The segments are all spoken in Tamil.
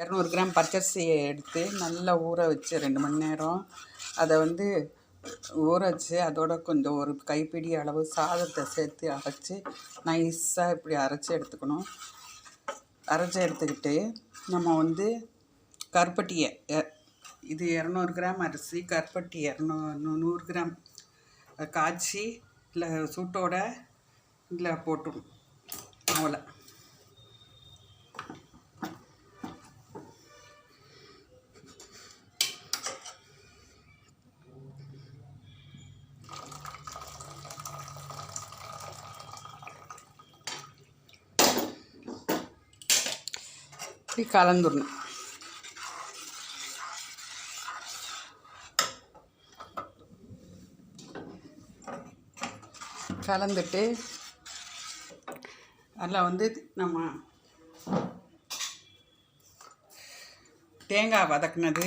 இரநூறு கிராம் பச்சரிசியை எடுத்து நல்லா ஊற வச்சு ரெண்டு மணி நேரம் அதை வந்து ஊற வச்சு அதோட கொஞ்சம் ஒரு கைப்பிடி அளவு சாதத்தை சேர்த்து அரைச்சி நைஸாக இப்படி அரைச்சி எடுத்துக்கணும். அரைச்சி எடுத்துக்கிட்டு நம்ம வந்து கருப்பட்டியை எ- இது இரநூறு கிராம் அரிசி கருப்பட்டி இரநூ நூ- நூறு கிராம் காய்ச்சி இல்லை சூட்டோட இதில் போட்டுடும் அவ்வளோ. இப்படி கலந்துடணும் கலந்துட்டு அதில் வந்து நம்ம தேங்காய் வதக்குனது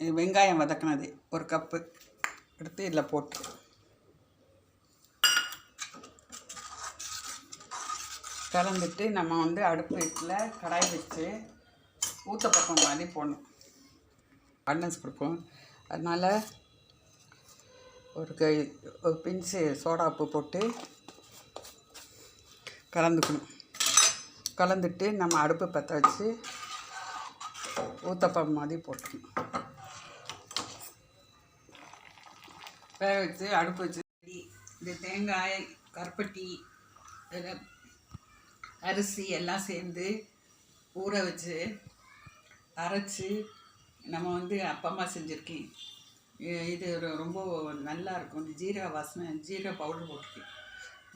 வெங்காயம் வதக்குனது ஒரு கப்பு எடுத்து இதில் போட்டு கலந்துட்டு நம்ம வந்து அடுப்பு வீட்டில் கடாய் வச்சு ஊற்றப்பக்கம் மாதிரி போடணும். அட்னஸ் கொடுப்போம். அதனால் ஒரு கை ஒரு பிஞ்சு சோடா உப்பு போட்டு கலந்துக்கணும். கலந்துட்டு நம்ம அடுப்பு பற்ற வச்சு ஊத்தப்பம் மாதிரி போட்டுக்கணும். வேக வச்சு அடுப்பு வச்சு இந்த தேங்காய் கருப்பட்டி இதெல்லாம் அரிசி எல்லாம் சேர்ந்து ஊற வச்சு அரைச்சி நம்ம வந்து அப்பமா செஞ்சுருக்கேன். இது ரொம்ப நல்லா இருக்கும். இந்த ஜீரக வாசனை ஜீரக பவுடர் போட்டிருக்கேன்.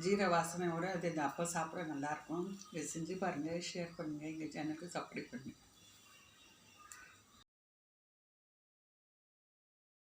ஜீரக வாசனையோடு அது இந்த அப்பா சாப்பிட நல்லாயிருக்கும் இதை செஞ்சு பாருங்கள் ஷேர் பண்ணுங்கள் எங்கள் சேனலுக்கு சப்ஸ்கிரைப் பண்ணுங்கள்